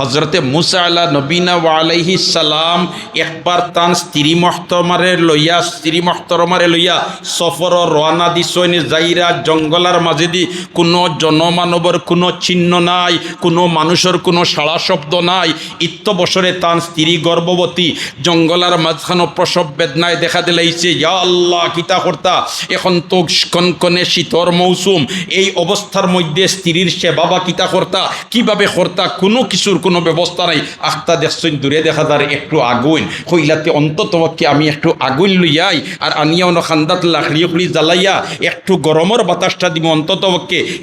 হজরতে মুসা আল্লাহ নবীনা আলাইহি সালাম একবার তান স্ত্রী মহতমারে লইয়া, স্ত্রী মহতরমারে লইয়া সফর রওনা দিছইন যাইরা জঙ্গলার মাঝেদি। কোনো জনমানবর কোনো চিহ্ন নাই, কোনো মানুষের কোনো সাড়া শব্দ নাই। ইত্য বছরে তান স্ত্রী গর্ভবতী। জঙ্গলার মাঝখানো প্রসব বেদনায় দেখা দিলাইছে, ইয়া আল্লাহ, কিতা কর্তা? এখন তো কনকনে শীতর মৌসুম। এই অবস্থার মধ্যে স্ত্রীর সেবা বা কিতা কর্তা? কীভাবে কর্তা? কোনো কিছুর কোনো ব্যবস্থা নাই। আখতা দেখছেন, দূরে দেখা যার একটু আগুন। কইলাতে অন্তত কি আমি একটু আগুন লইয়াই আর আনিয়া অন্য খান্দাত লাখড়ি উখড়ি জ্বালাইয়া একটু গরমের বাতাসটা দিব অন্তত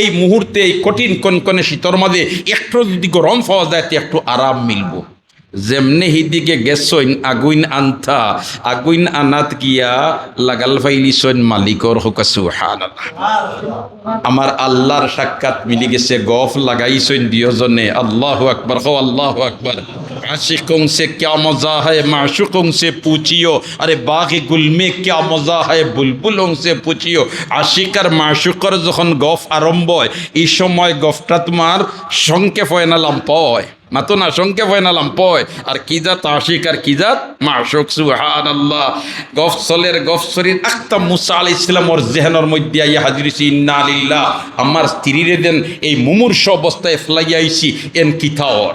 এই মুহূর্তে এই কঠিন কনকনে শীতর মাঝে একটু যদি গরম পাওয়া যায় তো একটু আরাম মিলবো। যেমনে হিদিকে গেছইন আগুইন আনথা আগুইন আনাত গিয়া লাগাল ফাইলিছইন মালিকর হোকা সুহান আমার আল্লাহর সাক্ষাৎ মিলি গেছে গফ লাগাইছইন দুজনে আল্লাহ আকবর হো আল্লাহ আকবর আশিকং সে কিয়া মজা হয় মাশুকং সে পুচিও আরে বাঘ গুলমে কিয়া মজা হয় বুলবুলং সে পুচিও আশিকার মাশুকর যখন গফ আরম্ভ হয় এই সময় গফটা তোমার সংক্ষেপ হয় না লম্প হয় না ভয় না লাম্পয় আর কিজাত আশিক, আর কিজাত মাসুক সুহান আল্লাহ গফ সলের গফ শরীর আখতা মুসা আলি ইসলাম ওর জেহানোর মধ্যে আইয়া হাজির হইছি, ইন্না আলিল্লাহ আমার স্ত্রীরে দেন এই মুমূর্ষ অবস্থায় ফেলাইয়া আইছি, এন কিথাওর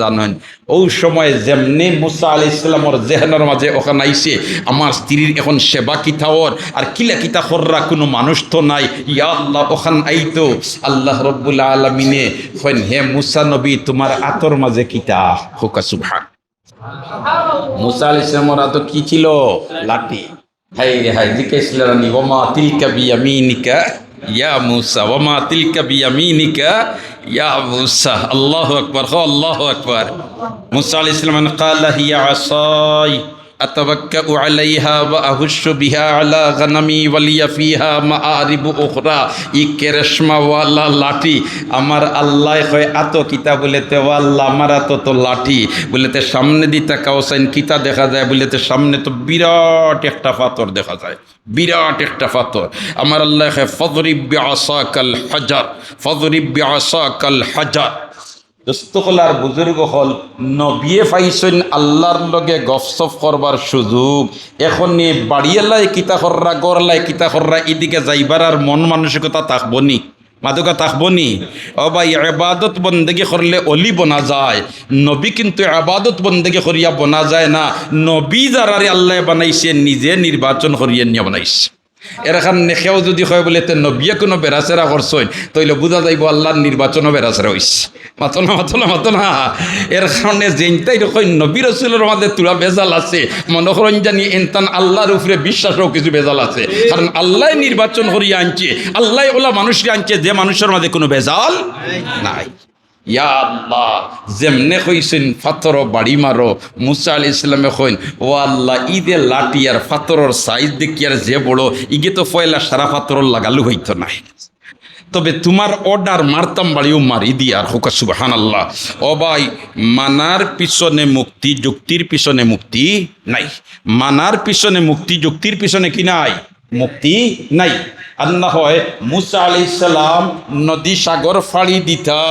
জানেন? ওই সময় যেমনি মুসা আলি ইসলামর জেহানোর মাঝে ওখানে আইসে আমার স্ত্রীর এখন সেবা কিতাওর আর কিলা কিতা খররা কোনো মানুষ তো নাই। ইয়া আল্লাহ, ওখান আইতো, আল্লাহ রব্বুল আলমিনে কইন, হে মুসা নবী, তোমার আতর মাঝে কিতা? হোকা, সুবহান। মুসা আলি ইসলামর আতো কি ছিল? লাঠি। হাই হাই, জিজ্ঞেস রানী, ওমা তিলকা বিয়ামিনিকা? ইয়া মুসা, ওমা তিলকা বিয়ামিনিকা? يا موسى الله أكبر الله أكبر. موسى عليه السلام قال هي عصاي. أتوكأ عليها وأهش بها على غنمي ولي فيها مآرب أخرى ই কেরেশমাওয়ালা লাঠি আমার আল্লাহ হয় আতো কিতা বলেতে ও আল্লাহ আমার আতো তো লাঠি বলেতে সামনে দিতে কাউসাইন কিতা দেখা যায় বলেতে সামনে তো বিরাট একটা পাথর দেখা যায় বিরাট একটা পাথর আমার আল্লাহ হয় ফজরিব্বে আসা কাল হাজার ফজরিব্বে আসা কাল হাজার দোস্তকলার বুজুর্গ হল নবিয়ে পাইছেন আল্লাহর লগে গফসফ করবার সুযোগ। এখন নিয়ে বাড়িয়েলাই কিতা কররা গড়লাই কিতা কররা এদিকে যাইবার আর মন মানসিকতা থাকব নি। মাদকা থাকব ও ভাই আবাদত বন্দেগি করলে অলি বনা যায়। নবী কিন্তু আবাদত বন্দেগি করিয়া বনা যায় না। নবী যারারে আল্লাহ বানাইছে, নিজে নির্বাচন করিয়ে নিয়ে বানাইছে। এরখান নেখেও যদি হয় বলে তে নবিয়ে কোনো বেড়াচেরা করছই, তইলে বুঝা যাইব আল্লাহর নির্বাচনও বেড়াচেরা হইছে। মাতো না, মাতো এর কারণে যেনটাই রকম নবী রসুলের মধ্যে তুলা বেজাল আছে। মনোহরণ জানি এনতান আল্লাহর উপরে বিশ্বাসও কিছু বেজাল আছে। কারণ আল্লাহ নির্বাচন করিয়া আনছে আল্লাহ ওলা মানুষকে আনছে, যে মানুষের মধ্যে কোনো বেজাল নাই। ইয়া আল্লাহ, যেমনে কইছেন, ফাতর বাড়ি মারো। মুসা আলি ইসলামে কইন, ও আল্লাহ, ঈদে লাঠি আর ফাতরর সাইজ দেখি আর যে বড় ইগে তো ফয়লা সারা ফাতর লাগালু হইতো নাই। তবে তোমার অর্ডার মারতাম বাড়িও মারি দিয়ে আর হোকা সুবাহান আল্লাহ ও ভাই, মানার পিছনে মুক্তি, যুক্তির পিছনে মুক্তি নাই। মানার পিছনে মুক্তি, যুক্তির পিছনে কি নাই? মুক্তি নাই। আর না হয়, মুসা আলি সালাম নদী সাগর ফাড়ি দিতা,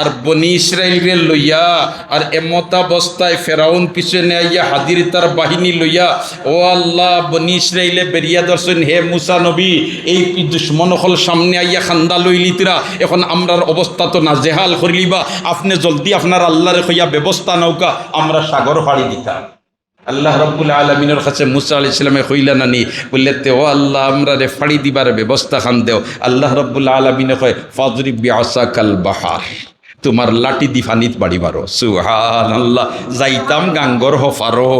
আর বনি ইসরায়েলরে লইয়া, আর এমত অবস্থায় ফেরাউন পিছনে আইয়া হাজির তার বাহিনী লইয়া, ও আল্লাহ, বনি ইসরায়েলে বেরিয়া দর্শন, হে মুসা নবী, এই দুশ্মন হল সামনে আইয়া খান্দা লইলিতরা এখন আমরার অবস্থা তো না জেহাল করিলিবা, আপনি জলদি আপনার আল্লাহরে হইয়া ব্যবস্থা নৌকা আমরা সাগর ফাড়ি দিতাম। আল্লাহ রব্বুল আলমিনের কাছে মুসা আলি ইসলামে হইলা নানি বললে তে ও আল্লাহ, আমরা রে ফাড়ি দিবার ব্যবস্থা খান দেও। আল্লাহ রব্বুল আলমিনে কয় ফজরি বিয়াসা কাল বাহার, তোমার লাঠি দি ফানিত বাড়ি মারো সুহান আল্লাহ যাইতাম গাঙ্গর হফারো।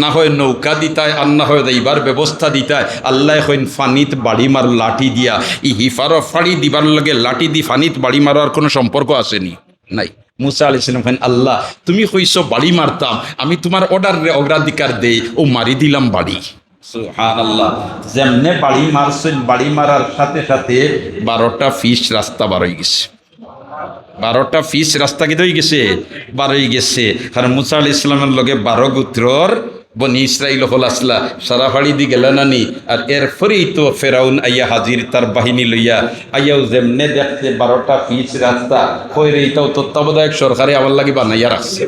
না হয় নৌকা দিতায়, আর না হয় যাইবার ব্যবস্থা দিতায়, আল্লাহ হইন ফানিত বাড়ি মার লাঠি দিয়া। ই হিফারো ফাড়ি দিবার লগে লাঠি দি ফানিত বাড়ি মারার কোনো সম্পর্ক আসেনি, নাই। মুসা আলি সাল্লাম খান আল্লাহ তুমি হইস বাড়ি মারতাম আমি তোমার অর্ডার অগ্রাধিকার দেই ও মারি দিলাম বাড়ি। আল্লাহ যেমনে বাড়ি মারছেন বাড়ি মারার সাথে সাথে বারোটা ফিস রাস্তা বার হয়ে গেছে। বারোটা ফিস রাস্তা কি হয়ে গেছে? বার হয়ে গেছে। কারণ মুসা আলি ইসলামের লগে বারো গোত্রর বনি ইসরাইল হল আসলা, সারা ফাড়ি দি গেল নানি, আর এরপরেই তো ফেরাউন আইয়া হাজির তার বাহিনী লইয়া। আইয়াও যেমনে দেখতে বারোটা পিচ রাস্তা হয়ে রেটাও তত্ত্বাবধায়ক সরকারে আমার লাগে বানাইয়া রাখছে।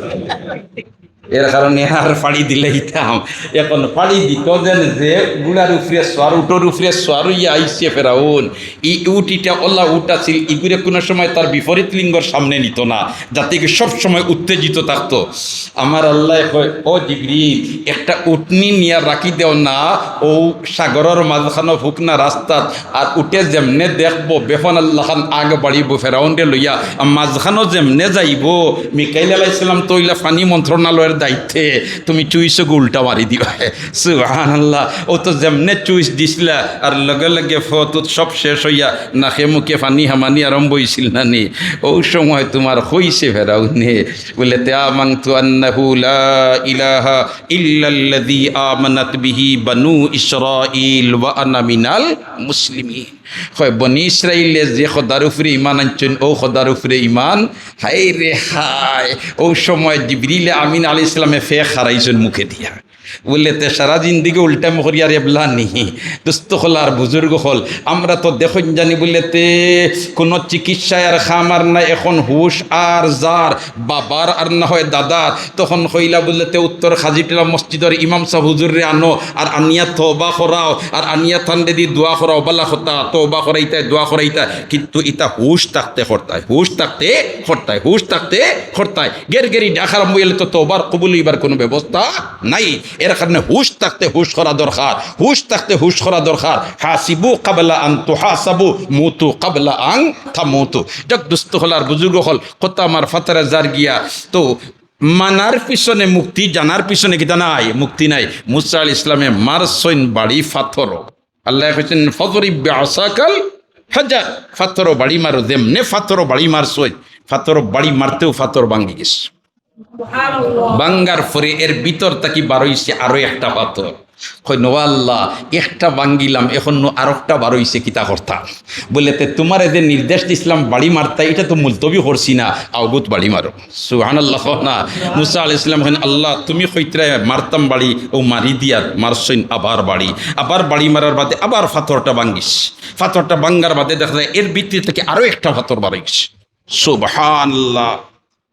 এর কারণে আর ফাড়ি দিলে ইতাম এখন ফাড়ি দিত যেন যে গুড়ার উপরে সোয়ার, উটোর উপরে সোয়ার ইয়া আইসে ফেরাউন। ই উটিটা ওলা উট আছিল ইগুরে কোনো সময় তার বিপরীত লিঙ্গর সামনে নিত না, যাতে কি সব সময় উত্তেজিত থাকতো। আমার আল্লাহ কয়, ও জিগরি একটা উটনি নিয়া রাখি দেও না। ও সাগরের মাঝখানো ফুক না রাস্তাত, আর উঠে যেমনে দেখব, বেফন আল্লাহ খান আগ বাড়িব ফেরাউন্ডে লইয়া মাঝখানো যেমনে যাইব। মিকাইল আলাইসালাম তৈলা ফানি মন্ত্রণালয়ের দায়িত্বে তুমি চুইসক উল্টা মারি দিবা সুহান আল্লাহ ও তো যেমনে চুইস দিছিলা, আর লগে লগে ফতুত সব শেষ হইয়া নাকে মুখে ফানি হামানি আরম্ভ হয়েছিল না নি ও সময় তোমার হইছে ফেরাও নে বলে, তে আমাংতু আন্নাহু লা ইলাহা ইল্লাল্লাযী আমানাত বিহি বানু ইসরাঈল ওয়া আনা মিনাল মুসলিমিন। হয়, বনি ইসরাইলে যে খোদার উপরে ইমান আনছেন, ও খোদার উপরে ইমান হাই রে হায়, ও সময় জিবরিলে আমিন আলি ইসলামে ফে হারাইছেন মুখে দিয়া। বললে তে সারা জিন্দিকে উল্টা মহরিয়ার এবলা নিহি দুস্থ হল আর বুজুর্গ হল আমরা তো দেখুন জানি বললে তে কোনো চিকিৎসায় আর খামার নাই, এখন হুশ আর যার বাবার আর না হয় দাদার। তখন হইলা বললে তে উত্তর খাজিটিলা মসজিদের ইমাম সাহ হুজুরে আনো, আর আনিয়া তোবা করাও, আর আনিয়া থান্ডে দি দোয়া করাও, বালা হতা তোবা করাইতায়, দোয়া করাইতা কিন্তু ইতা হুশ থাকতে হরতায় হুশ থাকতে হরতায় হুশ থাকতে হরতায় গের গেরি ডাকার মইলে তো তোবার কবুল হইবার কোনো ব্যবস্থা নাই। এর কারণে হুশ থাকতে হুশ করা দরকার, হুশ থাকতে হুশ করা দরকার। হাসিবু কাবলা আং তো হাসাবু মুতু কাবলা আং থামুতু যাক দুস্থ হল আর বুজুর্গ হল কত আমার ফাতারা জার গিয়া। তো মানার পিছনে মুক্তি, জানার পিছনে কিতা নাই মুক্তি নাই। মুসা আল ইসলামে মারসইন বাড়ি ফাথর। আল্লাহ কেছেন ফতরি আসাকাল হাজার। ফাথর বাড়ি মারো দেমনে ফাথর বাড়ি মারসই ফাথর বাড়ি মারতেও ফাথর ভাঙ্গি গেছে। বাঙ্গার পরে এর ভিতর তাকি বারইছে আরও একটা পাথর। নোয়াল্লাহ একটা বাঙ্গিলাম, এখন আর একটা বারইছে কিতা করতাম বলে তে তোমার এদের নির্দেশ দিছিলাম বাড়ি মারতা এটা তো মুলতবি করছি না আউগুত বাড়ি মারো। সুহান আল্লাহ না, মুসা আল ইসলাম হেন আল্লাহ, তুমি কইত্রায় মারতাম বাড়ি, ও মারি দিয়ার মারসইন আবার বাড়ি। আবার বাড়ি মারার বাদে আবার ফাথরটা ভাঙ্গিস। ফাথরটা ভাঙ্গার বাদে দেখা যায় এর ভিত্তি থেকে আরও একটা ফাথর বাড়াইস সুবহান আল্লাহ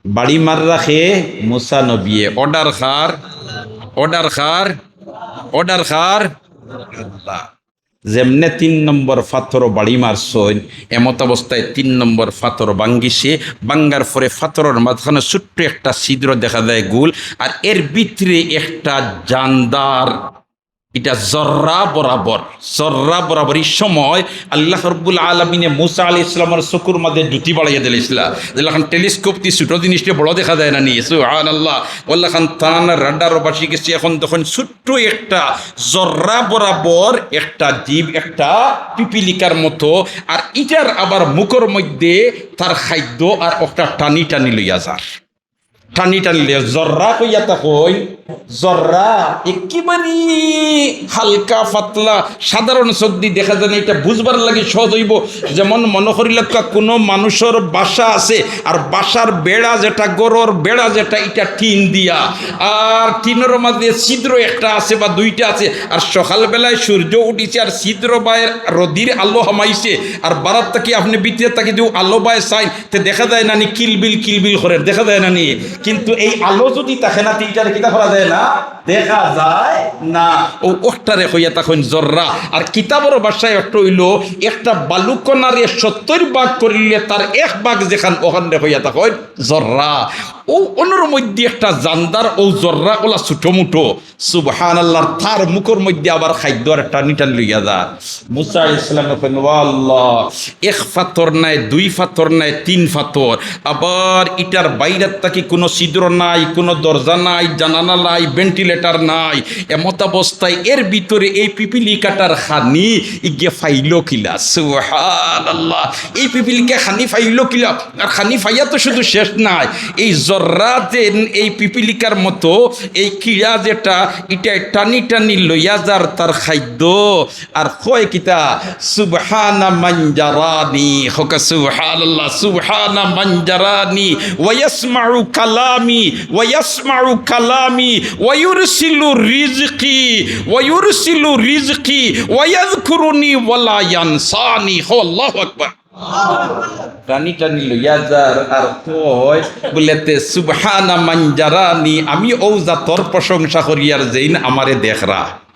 বাড়ি মার রাখে মুসা নবিয়ে। অর্ডার খার অর্ডার খার অর্ডার খার। যেমনে তিন নম্বর ফাথর বাড়ি মারছইন এমত অবস্থায় তিন নম্বর ফাথর বাঙ্গিছে বাঙ্গার পরে ফাথরের মাঝখানে ছোট্ট একটা ছিদ্র দেখা যায় গুল, আর এর ভিতরে একটা জানদার এটা জর্রা বরাবর জর্রা বরাবর। এই সময় আল্লাহ রব্বুল আলমিনে মুসা আলি ইসলামের চকুর মাঝে জুতি বাড়াইয়া দিল ইসলাম। যেখান টেলিস্কোপ দিয়ে ছোটো জিনিসটা বড় দেখা যায় না নিয়ে সুহান আল্লাহ খান তান রাডার বাসি গেছে, এখন তখন ছোট্ট একটা জর্রা বরাবর একটা জীব একটা পিপিলিকার মতো। আর ইটার আবার মুখর মধ্যে তার খাদ্য আর একটা টানি টানি লইয়া যার টানি টানি লইয়া, জর্রা কইয়া তা কই জর্রা, একেবারে হালকা, পাতলা, সাধারণ সর্দি, দেখা যায় না, এটা বুঝবার লাগে সহজ হইব যেমন মনে করিল কোনো মানুষের বাসা আছে, আর বাসার বেড়া যেটা, গরর বেড়া যেটা, এটা টিন দিয়া। আর টিনের মাঝে ছিদ্র একটা আছে বা দুইটা আছে, আর সকালবেলায় সূর্য উঠিছে, আর ছিদ্র বায়ের রদির আলো হামাইছে, আর বারাত তাকে আপনি বিতিয়ে তাকে যে আলো বায় চাই, তে দেখা যায় না নি কিলবিল কিলবিল করে, দেখা যায় না নি। কিন্তু এই আলো যদি থাকে না, তিনটার কিতা করা যায়? না, দেখা যায় না। ও ওটারে হইয়া তখন জর্রা। আর কিতাবর বাসায় একটা হইল, একটা বালুকনারে সত্তর ভাগ করিলে তার এক বাঘ যেখান ওখানে হইয়া তখন জর্রা। ও অন্যর মধ্যে একটা জানদার ও জর্রা ওলা ছোটো মুটো সুবহান আল্লাহর তার মুখের মধ্যে আবার খাদ্য আর টানি টান লইয়া যা। মুসা ইসলাম আল্লাহ এক ফাতর নাই, দুই ফাতর নাই, তিন ফাতর। আবার ইটার বাইরের তাকে কোনো ছিদ্র নাই, কোনো দরজা নাই জানানা নাই ভেন্টিলেটার নাই। এমত অবস্থায় এর ভিতরে এই পিপিলিকাটার খানি ইগে ফাইল কিলা। সুহান আল্লাহ এই পিপিলিকা খানি ফাইল কিলা। আর খানি ফাইয়া তো শুধু শেষ নাই। এই জ্বর জর্রাতে এই পিপিলিকার মতো, এই কিড়া যেটা এটা টানি টানি লইয়া যার তার খাদ্য। আর কয় কিতা সুবহানা মঞ্জারানি হক সুবহানাল্লাহ, সুবহানা মঞ্জারানি ওয়াসমাউ কালামি ওয়াসমাউ কালামি, ওয়ায়ুরসিলু রিজকি ওয়ায়ুরসিলু রিজকি, ওয়ায়াযকুরুনি ওয়ালা ইয়ানসানি। হো আল্লাহু আকবার। টানি টানি লইয়া আর কয় বলেতে সুবহানা মানজারানি আমি ও জাতর প্রশংসা করিয়ার যেইন আমারে দেখরা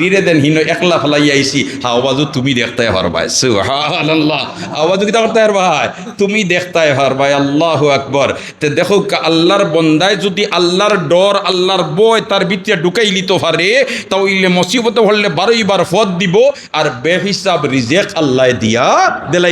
স্ত্রীরে দেন, হিনো একলা ফেলাই হা, আওয়াজও তুমি দেখতে পারবাই সুবহানাল্লাহ। আওয়াজও কিতা করতে ভাই? তুমি দেখতে হরবাই আল্লাহু আকবার। তে দেখো আল্লাহর বন্দায় যদি আল্লাহর ডর, আল্লাহর বয় তার ভিতরে ঢুকাই লিতে পারে তাও ইলে মুসিবতে হলে বারোই বার ফদ দিব, আর বেহিসাব রিজেক আল্লাহ দিয়া দেলাই